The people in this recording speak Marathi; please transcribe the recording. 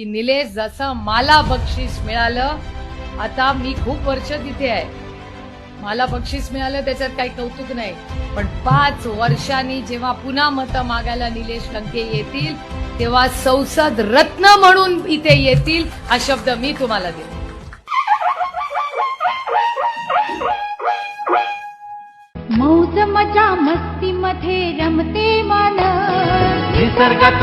की निलेश जसं मला बक्षीस मिळालं आता मी खूप वर्ष तिथे आहे. मला बक्षीस मिळालं त्याच्यात काही कौतुक नाही. पण पाच वर्षांनी जेव्हा पुन्हा मतं मागायला निलेश लंके येतील तेव्हा संसद रत्न म्हणून इथे येतील हा शब्द मी तुम्हाला देते. मौज मजा मस्ती मध्ये रमते मन निसर्गात